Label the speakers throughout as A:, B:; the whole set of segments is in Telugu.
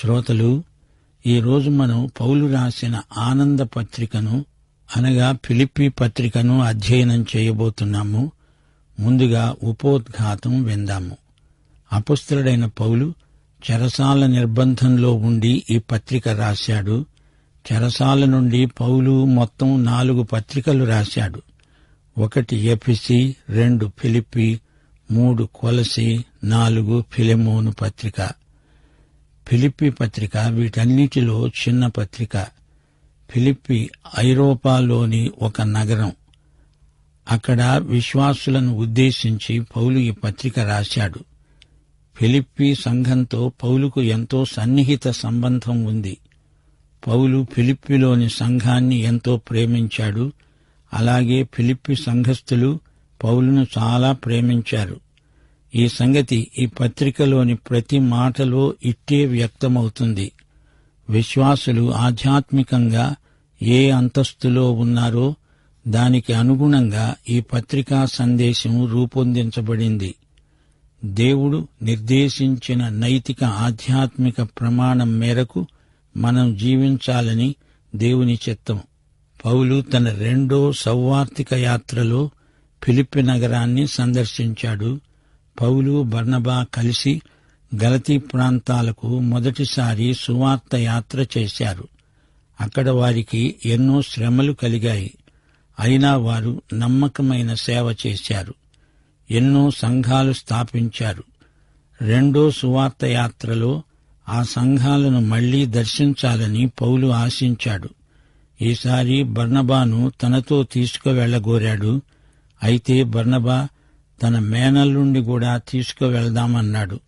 A: శ్రోతలు ఈరోజు మనం పౌలు రాసిన ఆనంద పత్రికను అనగా ఫిలిప్పి పత్రికను అధ్యయనం చేయబోతున్నాము. ముందుగా ఉపోద్ఘాతం విందాము. అపుస్తుడైన పౌలు చెరసాల నిర్బంధంలో ఉండి ఈ పత్రిక రాశాడు. చెరసాల నుండి పౌలు మొత్తం నాలుగు పత్రికలు రాశాడు. ఒకటి ఎఫిసి రెండు ఫిలిప్పి మూడు కొలసి నాలుగు ఫిలెమోను పత్రిక. ఫిలిప్పి పత్రిక వీటన్నిటిలో చిన్న పత్రిక. ఫిలిప్పి ఐరోపాలోని ఒక నగరం. అక్కడ విశ్వాసులను ఉద్దేశించి పౌలు ఈ పత్రిక రాశాడు. ఫిలిప్పి సంఘంతో పౌలుకు ఎంతో సన్నిహిత సంబంధం ఉంది. పౌలు ఫిలిప్పిలోని సంఘాన్ని ఎంతో ప్రేమించాడు. అలాగే ఫిలిప్పి సంఘస్థులు పౌలును చాలా ప్రేమించారు. ఈ సంగతి ఈ పత్రికలోని ప్రతి మాటలో ఇట్టే వ్యక్తమవుతుంది. విశ్వాసులు ఆధ్యాత్మికంగా ఏ అంతస్తులో ఉన్నారో దానికి అనుగుణంగా ఈ పత్రికా సందేశం రూపొందించబడింది. దేవుడు నిర్దేశించిన నైతిక ఆధ్యాత్మిక ప్రమాణం మేరకు మనం జీవించాలని దేవుని చిత్తం. పౌలు తన రెండో సౌవార్తిక యాత్రలో ఫిలిప్పి నగరాన్ని సందర్శించాడు. పౌలు బర్నబా కలిసి గలతీ ప్రాంతాలకు మొదటిసారి సువార్త యాత్ర చేశారు. అక్కడ వారికి ఎన్నో శ్రమలు కలిగాయి. అయినా వారు నమ్మకమైన సేవ చేశారు. ఎన్నో సంఘాలు స్థాపించారు. రెండో సువార్త యాత్రలో ఆ సంఘాలను మళ్ళీ దర్శించాలని పౌలు ఆశించాడు. ఈసారి బర్నబాను తనతో తీసుకువెళ్ళగోరాడు అయితే బర్నబా తన మేనల్లుండి కూడా తీసుకువెళ్దామన్నాడు.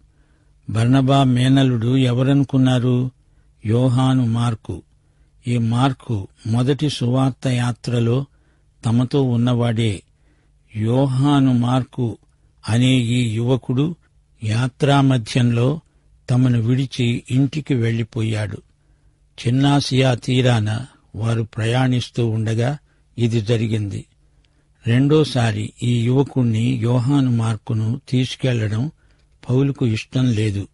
A: బర్నబా మేనలుడు ఎవరనుకున్నారు? యోహాను మార్కు. ఈ మార్కు మొదటి సువార్త యాత్రలో తమతో ఉన్నవాడే. యోహాను మార్కు అనే ఈ యువకుడు యాత్రా మధ్యంలో తమను విడిచి ఇంటికి వెళ్ళిపోయాడు చిన్నాసియా తీరాన వారు ప్రయాణిస్తూ ఉండగా ఇది జరిగింది. రెండోసారి ఈ యువకుణ్ణి యోహాను మార్కును తీసుకెళ్ళడం పౌలుకు ఇష్టం లేదు.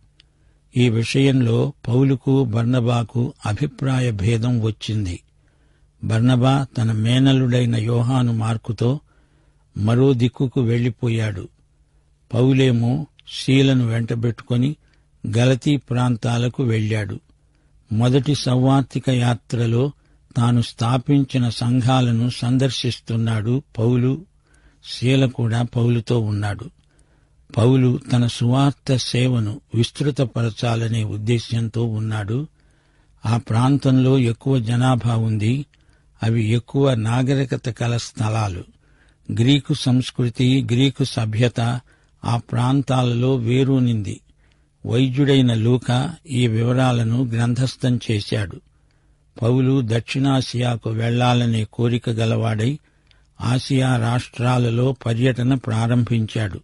A: ఈ విషయంలో పౌలుకు బర్నబాకు అభిప్రాయ భేదం వచ్చింది. బర్నబా తన మేనలుడైన యోహాను మార్కుతో మరో దిక్కుకు వెళ్ళిపోయాడు పౌలేమో శీలను వెంటబెట్టుకుని గలతీ ప్రాంతాలకు వెళ్ళాడు మొదటి సౌవార్తిక యాత్రలో తాను స్థాపించిన సంఘాలను సందర్శిస్తున్నాడు పౌలు. శీల కూడా పౌలుతో ఉన్నాడు. పౌలు తన సువార్త సేవను విస్తృతపరచాలనే ఉద్దేశ్యంతో ఉన్నాడు. ఆ ప్రాంతంలో ఎక్కువ జనాభా ఉంది. అవి ఎక్కువ నాగరికత కల స్థలాలు. గ్రీకు సంస్కృతి గ్రీకు సభ్యత ఆ ప్రాంతాలలో వేరూనింది. వైద్యుడైన లూక ఈ వివరాలను గ్రంథస్థం చేశాడు. పౌలు దక్షిణాసియాకు వెళ్ళాలనే కోరిక గలవాడై ఆసియా రాష్ట్రాలలో పర్యటన ప్రారంభించాడు.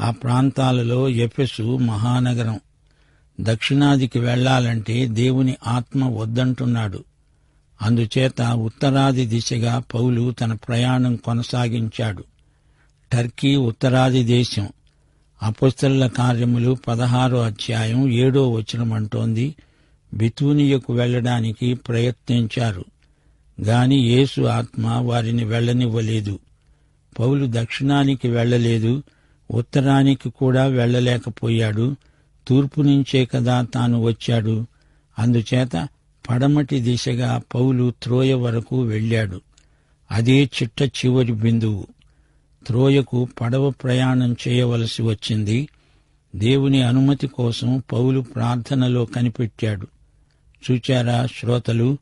A: ఆ ప్రాంతాలలో ఎఫెసు మహానగరం. దక్షిణాదికి వెళ్ళాలంటే దేవుని ఆత్మ వద్దంటున్నాడు. అందుచేత ఉత్తరాది దిశగా పౌలు తన ప్రయాణం కొనసాగించాడు. టర్కీ ఉత్తరాది దేశం. అపుస్తల కార్యములు పదహారో అధ్యాయం ఏడో వచనమంటోంది. బితూనియకు వెళ్ళడానికి ప్రయత్నించారు. గాని యేసు ఆత్మ వారిని వెళ్ళనివ్వలేదు పౌలు దక్షిణానికి వెళ్ళలేదు ఉత్తరానికి కూడా వెళ్ళలేకపోయాడు తూర్పు నుంచే కదా తాను వచ్చాడు. అందుచేత పడమటి దిశగా పౌలు త్రోయ వరకు వెళ్ళాడు. అదే చిట్ట చివరి బిందువు. త్రోయకు పడవ ప్రయాణం చేయవలసి వచ్చింది. దేవుని అనుమతి కోసం పౌలు ప్రార్థనలో కనిపెట్టాడు. చూచారా శ్రోతలు?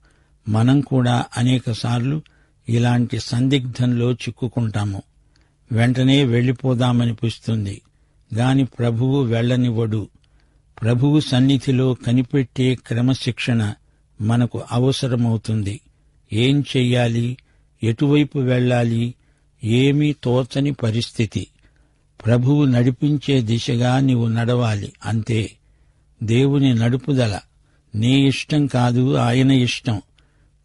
A: మనం కూడా అనేకసార్లు ఇలాంటి సందిగ్ధంలో చిక్కుకుంటాము. వెంటనే వెళ్ళిపోదామనిపిస్తుంది గాని ప్రభువు వెళ్ళనివ్వడు ప్రభువు సన్నిధిలో కనిపెట్టే క్రమశిక్షణ మనకు అవసరమవుతుంది. ఏం చెయ్యాలి? ఎటువైపు వెళ్ళాలి? ఏమీ తోచని పరిస్థితి. ప్రభువు నడిపించే దిశగా నీవు నడవాలి అంతే. దేవుని నడుపుదల. నీ ఇష్టం కాదు ఆయన ఇష్టం.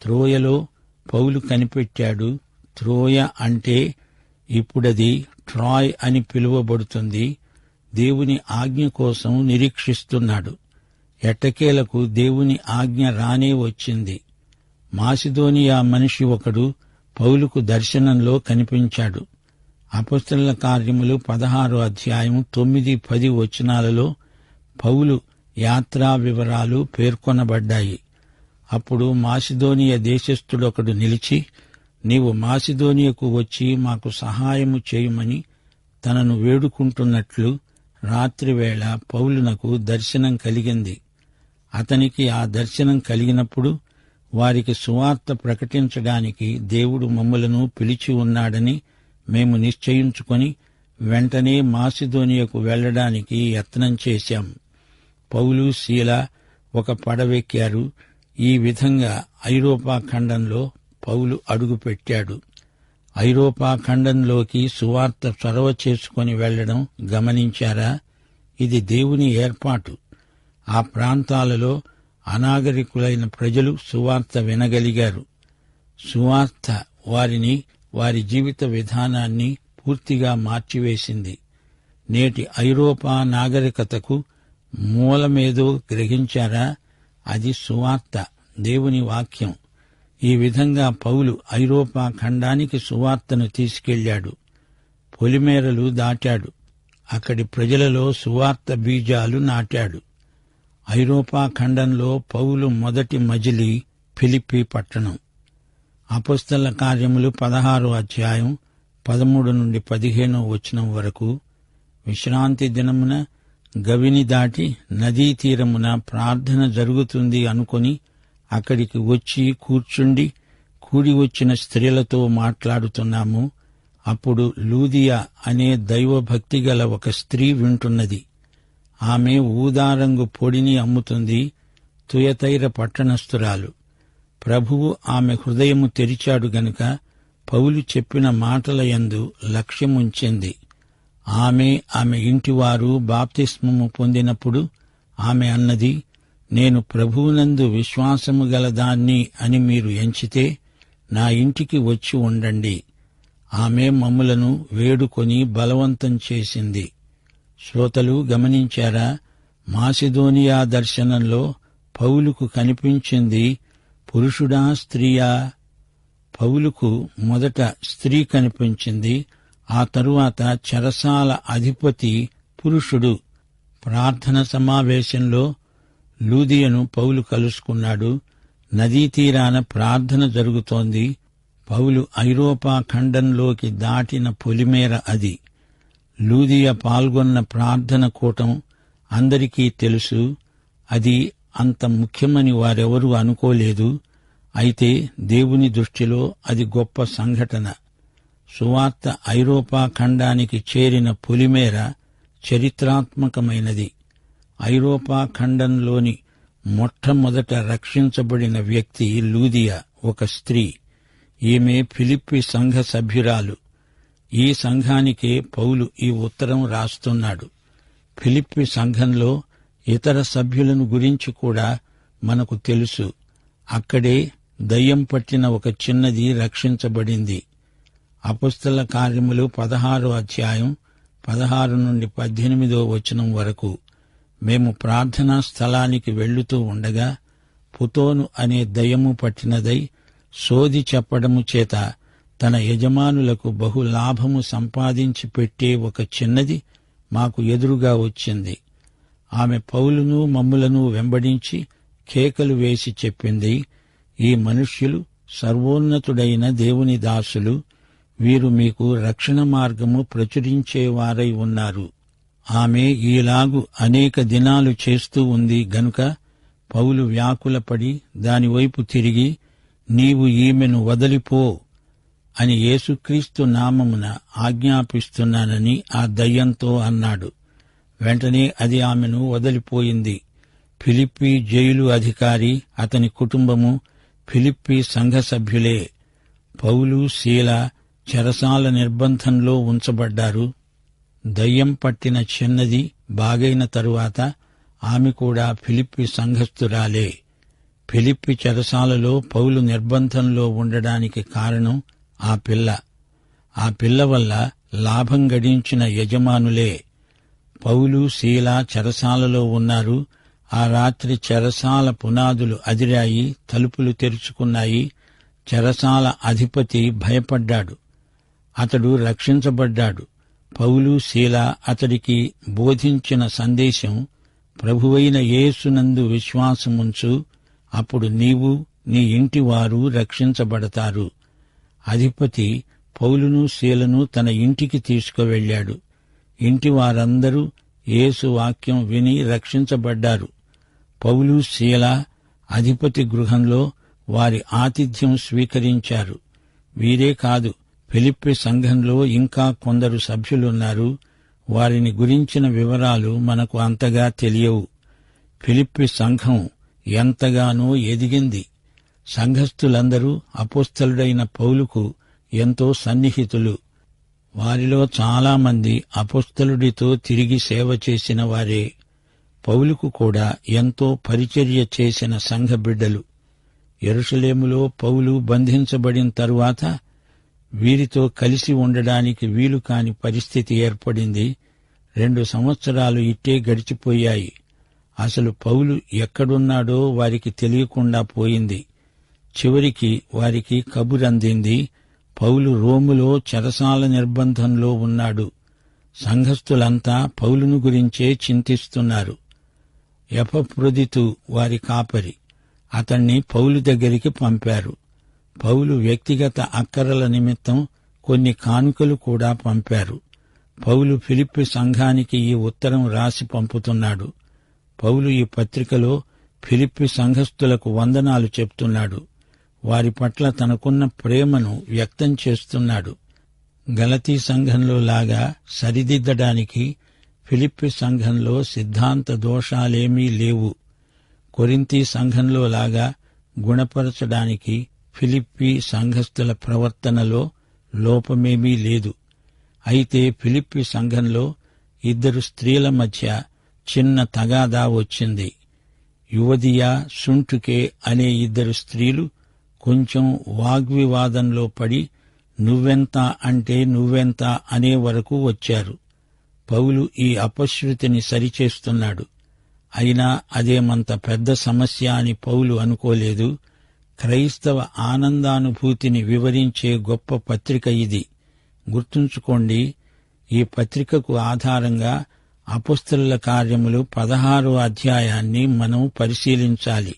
A: త్రోయలో పౌలు కనిపెట్టాడు. త్రోయ అంటే ఇప్పుడది ట్రాయ్ అని పిలువబడుతుంది. దేవుని ఆజ్ఞ కోసం నిరీక్షిస్తున్నాడు. ఎట్టకేలకు దేవుని ఆజ్ఞ రానే వచ్చింది. మాసిదోనియా మనిషి ఒకడు పౌలుకు దర్శనంలో కనిపించాడు. అపస్తుల కార్యములు పదహారో అధ్యాయం తొమ్మిది పది వచనాలలో పౌలు యాత్రా వివరాలు పేర్కొనబడ్డాయి. అప్పుడు మాసిదోనియ దేశస్థుడొకడు నిలిచి నీవు మాసిదోనియకు వచ్చి మాకు సహాయము చేయమని తనను వేడుకుంటున్నట్లు రాత్రివేళ పౌలునకు దర్శనం కలిగింది. అతనికి ఆ దర్శనం కలిగినప్పుడు వారికి సువార్త ప్రకటించడానికి దేవుడు మమ్మలను పిలిచి ఉన్నాడని మేము నిశ్చయించుకొని వెంటనే మాసిదోనియకు వెళ్ళడానికి యత్నం చేశాం. పౌలు శీల ఒక పడవెక్కారు. ఈ విధంగా ఐరోపా ఖండంలో పౌలు అడుగుపెట్టాడు ఐరోపా ఖండంలోకి సువార్త చొరవ చేసుకుని వెళ్ళడం గమనించారా? ఇది దేవుని ఏర్పాటు. ఆ ప్రాంతాలలో అనాగరికులైన ప్రజలు సువార్త వినగలిగారు. సువార్త వారిని వారి జీవిత విధానాన్ని పూర్తిగా మార్చివేసింది. నేటి ఐరోపా నాగరికతకు మూలమేదో గ్రహించారా? అది సువార్త దేవుని వాక్యం. ఈ విధంగా పౌలు ఐరోపా ఖండానికి సువార్తను తీసుకెళ్ళాడు పొలిమేరలు దాటాడు. అక్కడి ప్రజలలో సువార్త బీజాలు నాటాడు. ఐరోపా ఖండంలో పౌలు మొదటి మజిలి ఫిలిప్పి పట్టణం. అపస్తల కార్యములు పదహారో అధ్యాయం పదమూడు నుండి పదిహేనో వచనం వరకు విశ్రాంతి దినమున గవిని దాటి నదీ తీరమున ప్రార్థన జరుగుతుంది అనుకొని అక్కడికి వచ్చి కూర్చుండి కూడి వచ్చిన స్త్రీలతో మాట్లాడుతున్నాము. అప్పుడు లూదియా అనే దైవభక్తి గల ఒక స్త్రీ వింటున్నది. ఆమె ఊదారంగు పొడిని అమ్ముతుంది తుయతైర పట్టణస్థురాలు. ప్రభువు ఆమె హృదయము తెరిచాడు గనుక పౌలు చెప్పిన మాటల యందు లక్ష్యముంచింది. ఆమె ఆమె ఇంటివారు బాప్తిస్మము పొందినప్పుడు ఆమె అన్నది నేను ప్రభువునందు విశ్వాసము గలదాన్ని అని మీరు ఎంచితే నా ఇంటికి వచ్చి ఉండండి. ఆమె మమ్ములను వేడుకొని బలవంతం చేసింది. శ్రోతలు గమనించారా? మాసిదోనియా దర్శనంలో పౌలుకు కనిపించింది పురుషుడా స్త్రీయా? పౌలుకు మొదట స్త్రీ కనిపించింది ఆ తరువాత చెరసాల అధిపతి పురుషుడు ప్రార్థన సమావేశంలో లూదియను పౌలు కలుసుకున్నాడు. నదీ తీరాన ప్రార్థన జరుగుతోంది. పౌలు ఐరోపా ఖండంలోకి దాటిన పొలిమేర అది. లూదియ పాల్గొన్న ప్రార్థన కూటం అందరికీ తెలుసు. అది అంత ముఖ్యమని వారెవరూ అనుకోలేదు. అయితే దేవుని దృష్టిలో అది గొప్ప సంఘటన. సువార్త ఐరోపా ఖండానికి చేరిన పొలిమేర చరిత్రాత్మకమైనది. ఐరోపా ఖండంలోని మొట్టమొదట రక్షించబడిన వ్యక్తి లూదియా ఒక స్త్రీ. ఈమె ఫిలిప్పి సంఘ సభ్యురాలు. ఈ సంఘానికే పౌలు ఈ ఉత్తరం రాస్తున్నాడు. ఫిలిప్పి సంఘంలో ఇతర సభ్యులను గురించి కూడా మనకు తెలుసు. అక్కడే దయ్యం పట్టిన ఒక చిన్నది రక్షించబడింది. అపుస్తల కార్యములు పదహారో అధ్యాయం పదహారు నుండి పద్దెనిమిదో వచనం వరకు. మేము ప్రార్థనా స్థలానికి వెళ్ళుతూ ఉండగా పుతోను అనే దయము పట్టినదై సోది చెప్పడము చేత తన యజమానులకు బహు లాభము సంపాదించి పెట్టే ఒక చిన్నది మాకు ఎదురుగా వచ్చింది. ఆమె పౌలును మమ్ములను వెంబడించి కేకలు వేసి చెప్పింది ఈ మనుష్యులు సర్వోన్నతుడైన దేవుని దాసులు వీరు మీకు రక్షణ మార్గము ప్రచురించేవారై ఉన్నారు. ఆమె ఈలాగు అనేక దినాలు చేస్తూ ఉంది గనుక పౌలు వ్యాకులపడి దానివైపు తిరిగి నీవు ఈమెను వదలిపో అని యేసుక్రీస్తు నామమున ఆజ్ఞాపిస్తున్నానని ఆ దయ్యంతో అన్నాడు. వెంటనే అది ఆమెను వదిలిపోయింది. ఫిలిప్పీ జైలు అధికారి అతని కుటుంబము ఫిలిప్పీ సంఘ సభ్యులే పౌలు శీల చెరసాల నిర్బంధంలో ఉంచబడ్డారు. దయ్యం పట్టిన చిన్నది బాగైన తరువాత ఆమె కూడా ఫిలిప్పి సంఘస్థురాలే. ఫిలిప్పి చెరసాలలో పౌలు నిర్బంధంలో ఉండడానికి కారణం ఆ పిల్ల. ఆ పిల్ల వల్ల లాభం గడించిన యజమానులే. పౌలు శీల చెరసాలలో ఉన్నారు. ఆ రాత్రి చెరసాల పునాదులు అదిరాయి తలుపులు తెరుచుకున్నాయి. చెరసాల అధిపతి భయపడ్డాడు. అతడు రక్షించబడ్డాడు. పౌలు శీల అతడికి బోధించిన సందేశం ప్రభువైన యేసునందు విశ్వాసముంచు అప్పుడు నీవు నీ ఇంటివారు రక్షించబడతారు. అధిపతి పౌలును శీలను తన ఇంటికి తీసుకువెళ్ళాడు. ఇంటి వారందరూ యేసు వాక్యం విని రక్షించబడ్డారు. పౌలు శీల అధిపతి గృహంలో వారి ఆతిథ్యం స్వీకరించారు. వీరే కాదు ఫిలిప్పి సంఘంలో ఇంకా కొందరు సభ్యులున్నారు. వారిని గురించిన వివరాలు మనకు అంతగా తెలియవు. ఫిలిప్పి సంఘం ఎంతగానో ఎదిగింది. సంఘస్థులందరూ అపోస్తలుడైన పౌలుకు ఎంతో సన్నిహితులు. వారిలో చాలామంది అపోస్తలుడితో తిరిగి సేవ చేసిన వారే. పౌలుకు కూడా ఎంతో పరిచర్య చేసిన సంఘ బిడ్డలు. ఎరుసలేములో పౌలు బంధించబడిన తరువాత వీరితో కలిసి ఉండడానికి వీలు కాని పరిస్థితి ఏర్పడింది. రెండు సంవత్సరాలు ఇట్టే గడిచిపోయాయి. అసలు పౌలు ఎక్కడున్నాడో వారికి తెలియకుండా పోయింది. చివరికి వారికి కబురందింది. పౌలు రోములో చెరసాల నిర్బంధంలో ఉన్నాడు. సంఘస్థులంతా పౌలును గురించే చింతిస్తున్నారు. ఎపప్రొదితు వారి కాపరి. అతణ్ణి పౌలు దగ్గరికి పంపారు. పౌలు వ్యక్తిగత అక్కరల నిమిత్తం కొన్ని కానుకలు కూడా పంపారు. పౌలు ఫిలిప్పి సంఘానికి ఈ ఉత్తరం రాసి పంపుతున్నాడు. పౌలు ఈ పత్రికలో ఫిలిప్పి సంఘస్థులకు వందనాలు చెప్తున్నాడు. వారి పట్ల తనకున్న ప్రేమను వ్యక్తం చేస్తున్నాడు. గలతీ సంఘంలో లాగా సరిదిద్దడానికి ఫిలిప్పి సంఘంలో సిద్ధాంత దోషాలేమీ లేవు. కొరింతి సంఘంలో లాగా గుణపరచడానికి ఫిలిప్పి సంఘస్థుల ప్రవర్తనలో లోపమేమీ లేదు. అయితే ఫిలిప్పి సంఘంలో ఇద్దరు స్త్రీల మధ్య చిన్న తగాదా వచ్చింది. యువదియా సుంటుకే అనే ఇద్దరు స్త్రీలు కొంచెం వాగ్వివాదంలో పడి నువ్వెంత అంటే నువ్వెంత అనే వరకు వచ్చారు. పౌలు ఈ అపశృతిని సరిచేస్తున్నాడు. అయినా అదేమంత పెద్ద సమస్య అని పౌలు అనుకోలేదు. క్రైస్తవ ఆనందానుభూతిని వివరించే గొప్ప పత్రిక ఇది. గుర్తుంచుకోండి ఈ పత్రికకు ఆధారంగా అపుస్తల కార్యములు పదహారో అధ్యాయాన్ని మనం పరిశీలించాలి.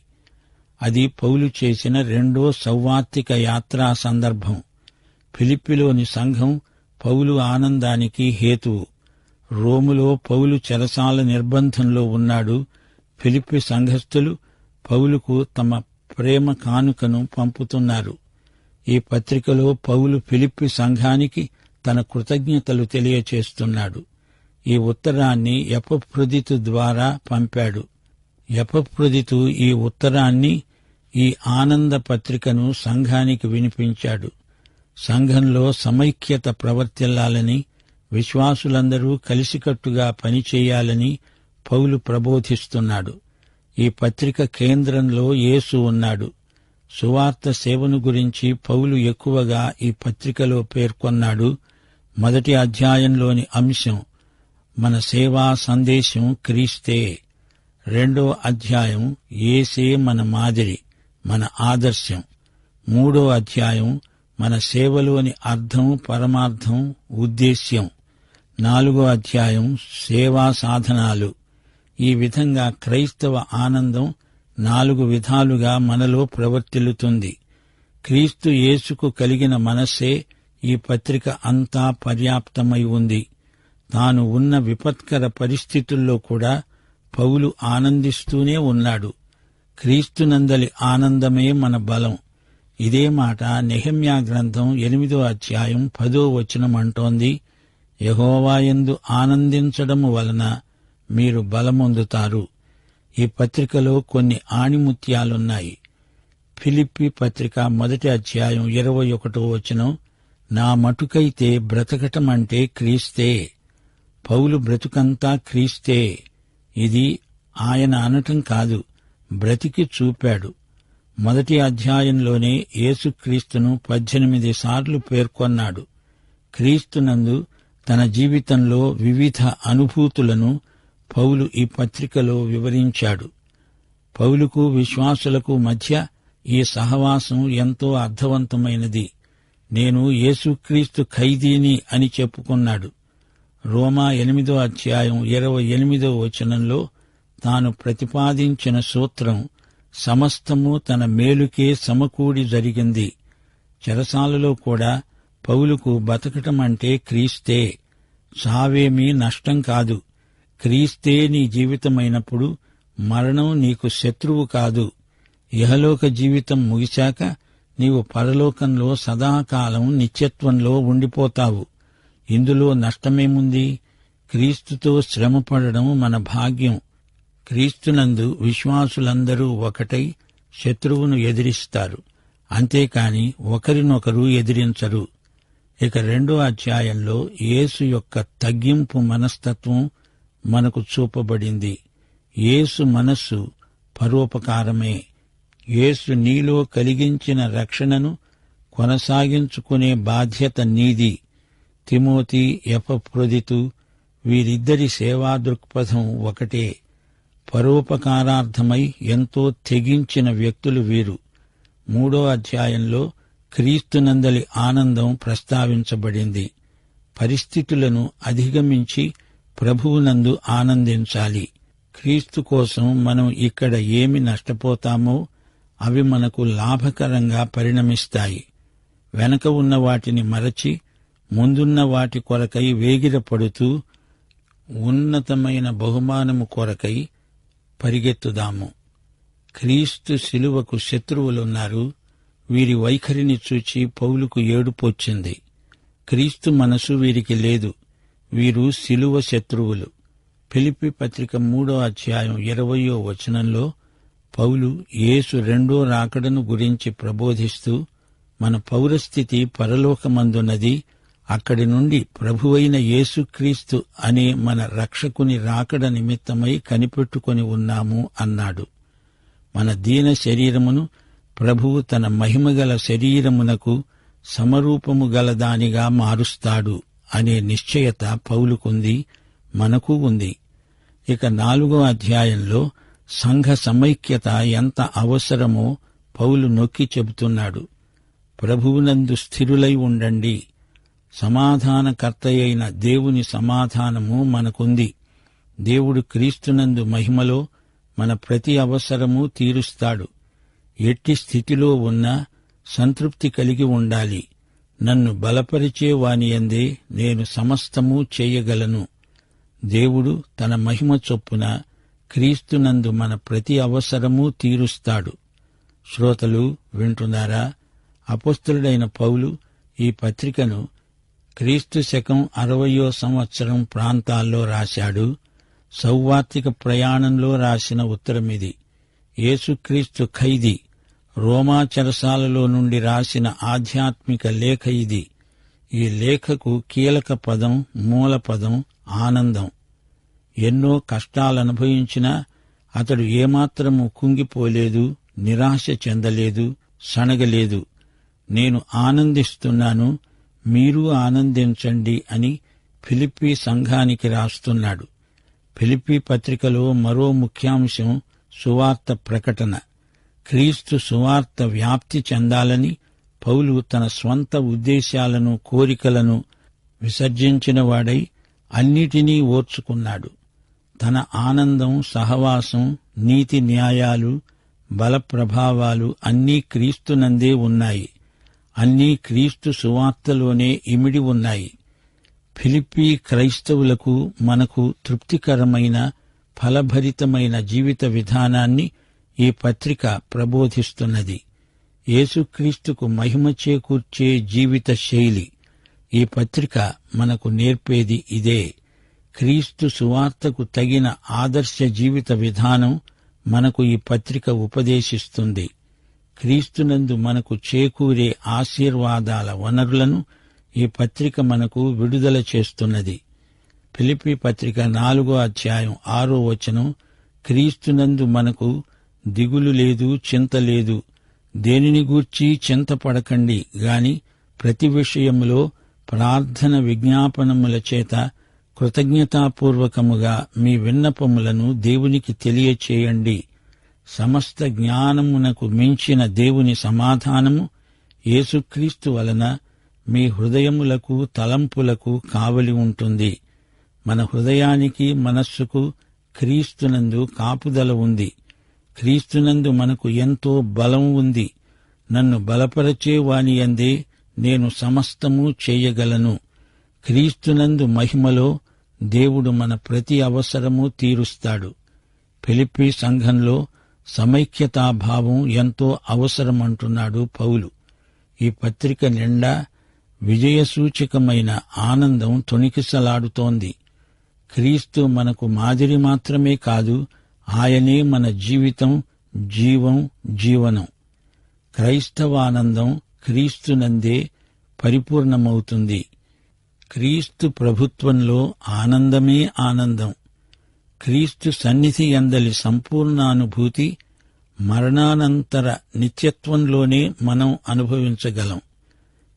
A: అది పౌలు చేసిన రెండో సౌవార్తిక యాత్రా సందర్భం. ఫిలిప్పిలోని సంఘం పౌలు ఆనందానికి హేతువు. రోములో పౌలు చెరసాల నిర్బంధంలో ఉన్నాడు. ఫిలిప్పి సంఘస్థులు పౌలుకు తమ ప్రేమ కానుకను పంపుతున్నారు. ఈ పత్రికలో పౌలు ఫిలిప్పి సంఘానికి తన కృతజ్ఞతలు తెలియచేస్తున్నాడు. ఈ ఉత్తరాన్ని ఎపప్రొదితు ద్వారా పంపాడు. ఎపప్రొదితు ఈ ఉత్తరాన్ని ఈ ఆనంద పత్రికను సంఘానికి వినిపించాడు. సంఘంలో సమైక్యత ప్రవర్తిల్లాలని విశ్వాసులందరూ కలిసికట్టుగా పనిచేయాలని పౌలు ప్రబోధిస్తున్నాడు. ఈ పత్రిక కేంద్రంలో యేసు ఉన్నాడు. సువార్త సేవను గురించి పౌలు ఎక్కువగా ఈ పత్రికలో పేర్కొన్నాడు. మొదటి అధ్యాయంలోని అంశం మన సేవా సందేశం క్రీస్తే. రెండో అధ్యాయం ఏసే మన మాదిరి మన ఆదర్శం. మూడో అధ్యాయం మన సేవలోని అర్థం పరమార్థం ఉద్దేశ్యం. నాలుగో అధ్యాయం సేవా సాధనాలు. ఈ విధంగా క్రైస్తవ ఆనందం నాలుగు విధాలుగా మనలో ప్రవర్తిల్లుతుంది. క్రీస్తు యేసుకు కలిగిన మనస్సే ఈ పత్రిక అంతా పర్యాప్తమై ఉంది. తాను ఉన్న విపత్కర పరిస్థితుల్లో కూడా పౌలు ఆనందిస్తూనే ఉన్నాడు. క్రీస్తునందలి ఆనందమే మన బలం. ఇదే మాట నెహమ్యా గ్రంథం ఎనిమిదో అధ్యాయం పదో వచనం అంటోంది. యహోవాయందు ఆనందించడము వలన మీరు బలమొందుతారు. ఈ పత్రికలో కొన్ని ఆణిముత్యాలున్నాయి. ఫిలిప్పి పత్రిక మొదటి అధ్యాయం ఇరవై ఒకటో వచనం నా మటుకైతే బ్రతకటం అంటే క్రీస్తే. పౌలు బ్రతుకంతా క్రీస్తే. ఇది ఆయన అనటం కాదు బ్రతికి చూపాడు. మొదటి అధ్యాయంలోనే యేసుక్రీస్తును పద్దెనిమిది సార్లు పేర్కొన్నాడు. క్రీస్తునందు తన జీవితంలో వివిధ అనుభూతులను పౌలు ఈ పత్రికలో వివరించాడు. పౌలుకు విశ్వాసులకు మధ్య ఈ సహవాసం ఎంతో అర్థవంతమైనది. నేను యేసుక్రీస్తు ఖైదీని అని చెప్పుకున్నాడు. రోమా ఎనిమిదో అధ్యాయం ఇరవై ఎనిమిదో వచనంలో తాను ప్రతిపాదించిన సూత్రం సమస్తము తన మేలుకే సమకూడి జరిగింది. చెరసాలలో కూడా పౌలుకు బతకటం అంటే క్రీస్తే. చావేమీ నష్టం కాదు. క్రీస్తే నీ జీవితమైనప్పుడు మరణం నీకు శత్రువు కాదు. ఇహలోక జీవితం ముగిశాక నీవు పరలోకంలో సదాకాలం నిత్యత్వంలో ఉండిపోతావు. ఇందులో నష్టమేముంది? క్రీస్తుతో శ్రమపడడం మన భాగ్యం. క్రీస్తునందు విశ్వాసులందరూ ఒకటై శత్రువును ఎదిరిస్తారు. అంతేకాని ఒకరినొకరు ఎదిరించరు. ఇక రెండో అధ్యాయంలో యేసు యొక్క తగ్గింపు మనస్తత్వం మనకు చూపబడింది. యేసు మనస్సు పరోపకారమే. యేసు నీలో కలిగించిన రక్షణను కొనసాగించుకునే బాధ్యత నీది. తిమోతి ఎపప్రొదితు వీరిద్దరి సేవా దృక్పథం ఒకటే. పరోపకారార్థమై ఎంతో తెగించిన వ్యక్తులు వీరు. మూడో అధ్యాయంలో క్రీస్తునందలి ఆనందం ప్రస్తావించబడింది. పరిస్థితులను అధిగమించి ప్రభువునందు ఆనందించాలి. క్రీస్తు కోసం మనం ఇక్కడ ఏమి నష్టపోతామో అవి మనకు లాభకరంగా పరిణమిస్తాయి. వెనక ఉన్న వాటిని మరచి ముందున్న వాటి కొరకై వేగిరపడుతూ ఉన్నతమైన బహుమానము కొరకై పరిగెత్తుదాము. క్రీస్తు శిలువకు శత్రువులున్నారు. వీరి వైఖరిని చూచి పౌలుకు ఏడుపొచ్చింది క్రీస్తు మనసు వీరికి లేదు. వీరు శిలువ శత్రువులు. ఫిలిపి పత్రిక మూడో అధ్యాయం ఇరవయో వచనంలో పౌలు యేసు రెండో రాకడను గురించి ప్రబోధిస్తూ మన పౌరస్థితి పరలోకమందున్నది అక్కడి నుండి ప్రభువైన యేసుక్రీస్తు అనే మన రక్షకుని రాకడ నిమిత్తమై కనిపెట్టుకొని ఉన్నాము అన్నాడు. మన దీన శరీరమును ప్రభువు తన మహిమగల శరీరమునకు సమరూపము గల దానిగా మారుస్తాడు. అనే నిశ్చయత పౌలుకుంది మనకు ఉంది. ఇక నాలుగో అధ్యాయంలో సంఘ సమైక్యత ఎంత అవసరమో పౌలు నొక్కి చెబుతున్నాడు. ప్రభువునందు స్థిరులై ఉండండి. సమాధానకర్తయైన దేవుని సమాధానము మనకుంది. దేవుడు క్రీస్తునందు మహిమలో మన ప్రతి అవసరము తీరుస్తాడు. ఎట్టి స్థితిలో ఉన్నా సంతృప్తి కలిగి ఉండాలి. నన్ను బలపరిచే వానియందే నేను సమస్తము చేయగలను. దేవుడు తన మహిమ చొప్పున క్రీస్తునందు మన ప్రతి అవసరము తీరుస్తాడు. శ్రోతలు వింటున్నారా? అపస్తుడైన పౌలు ఈ పత్రికను క్రీస్తు శకం అరవయో సంవత్సరం ప్రాంతాల్లో రాశాడు సౌవార్తిక ప్రయాణంలో రాసిన ఉత్తరమిది. యేసుక్రీస్తు ఖైదీ. రోమాచరసాలలో నుండి రాసిన ఆధ్యాత్మిక లేఖ ఇది. ఈ లేఖకు కీలక పదం మూల పదం ఆనందం. ఎన్నో కష్టాలనుభవించినా అతడు ఏమాత్రము కుంగిపోలేదు నిరాశ చెందలేదు సణగలేదు. నేను ఆనందిస్తున్నాను మీరు ఆనందించండి అని ఫిలిప్పీ సంఘానికి రాస్తున్నాడు. ఫిలిప్పీ పత్రికలో మరో ముఖ్యాంశం సువార్త ప్రకటన. క్రీస్తు సువార్త వ్యాప్తి చెందాలని పౌలు తన స్వంత ఉద్దేశాలను కోరికలను విసర్జించినవాడై అన్నిటినీ ఓర్చుకున్నాడు. తన ఆనందం సహవాసం నీతి న్యాయాలు బల ప్రభావాలు అన్నీ క్రీస్తునందే ఉన్నాయి. అన్నీ క్రీస్తు సువార్తలోనే ఇమిడి ఉన్నాయి. ఫిలిప్పీ క్రైస్తవులకు మనకు తృప్తికరమైన ఫలభరితమైన జీవిత విధానాన్ని ఈ పత్రిక ప్రబోధిస్తున్నది. యేసుక్రీస్తుకు మహిమ చేకూర్చే జీవిత శైలి. ఈ పత్రిక మనకు నేర్పేది ఇదే. క్రీస్తు సువార్తకు తగిన ఆదర్శ జీవిత విధానం మనకు ఈ పత్రిక ఉపదేశిస్తుంది. క్రీస్తునందు మనకు చేకూరే ఆశీర్వాదాల వనరులను ఈ పత్రిక మనకు విడుదల చేస్తున్నది. ఫిలిపి పత్రిక నాలుగో అధ్యాయం ఆరో వచనం క్రీస్తునందు మనకు దిగులు లేదు చింత లేదు. దేనిని గూర్చి చింతపడకండి గాని ప్రతి విషయములో ప్రార్థన విజ్ఞాపనముల చేత కృతజ్ఞతాపూర్వకముగా మీ విన్నపములను దేవునికి తెలియచేయండి. సమస్త జ్ఞానమునకు మించిన దేవుని సమాధానము యేసుక్రీస్తు వలన మీ హృదయములకు తలంపులకు కావలి ఉంటుంది. మన హృదయానికి మనస్సుకు క్రీస్తునందు కాపుదల ఉంది. క్రీస్తునందు మనకు ఎంతో బలం ఉంది. నన్ను బలపరచే వాని అందే నేను సమస్తము చేయగలను. క్రీస్తునందు మహిమలో దేవుడు మన ప్రతి అవసరము తీరుస్తాడు. ఫిలిప్పి సంఘంలో సమైక్యతాభావం ఎంతో అవసరమంటున్నాడు పౌలు. ఈ పత్రిక నిండా విజయసూచకమైన ఆనందం తొణికిసలాడుతోంది. క్రీస్తు మనకు మాదిరి మాత్రమే కాదు ఆయనే మన జీవితం జీవం జీవనం. క్రైస్తవానందం క్రీస్తునందే పరిపూర్ణమవుతుంది. క్రీస్తు ప్రభుత్వంలో ఆనందమే ఆనందం. క్రీస్తు సన్నిధి అందలి సంపూర్ణానుభూతి మరణానంతర నిత్యత్వంలోనే మనం అనుభవించగలం.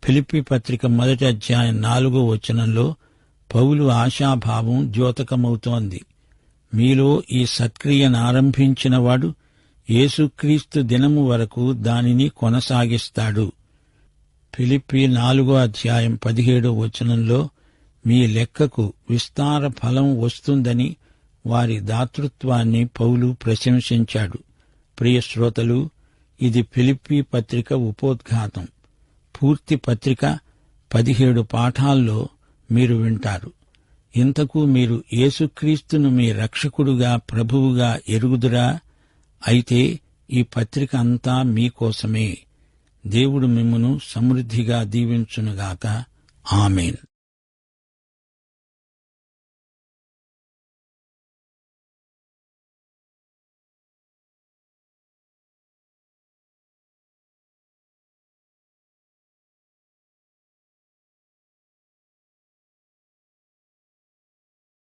A: ఫిలిపి పత్రిక మొదటి అధ్యాయం నాలుగో వచనంలో పౌలు ఆశాభావం ద్యోతకమవుతోంది. మీలో ఈ సత్క్రియను ఆరంభించినవాడు యేసుక్రీస్తు దినము వరకు దానిని కొనసాగిస్తాడు. ఫిలిప్పి నాలుగో అధ్యాయం పదిహేడో వచనంలో మీ లెక్కకు విస్తార ఫలం వస్తుందని వారి దాతృత్వాన్ని పౌలు ప్రశంసించాడు. ప్రియ శ్రోతలు ఇది ఫిలిప్పి పత్రిక ఉపోద్ఘాతం. పూర్తి పత్రిక పదిహేడు పాఠాల్లో మీరు వింటారు. ఇంతకు మీరు యేసుక్రీస్తును మీ రక్షకుడుగా ప్రభువుగా ఎరుగుదురా? అయితే ఈ పత్రిక అంతా మీకోసమే దేవుడు మిమ్మను సమృద్ధిగా దీవించునుగాక. ఆమెన్.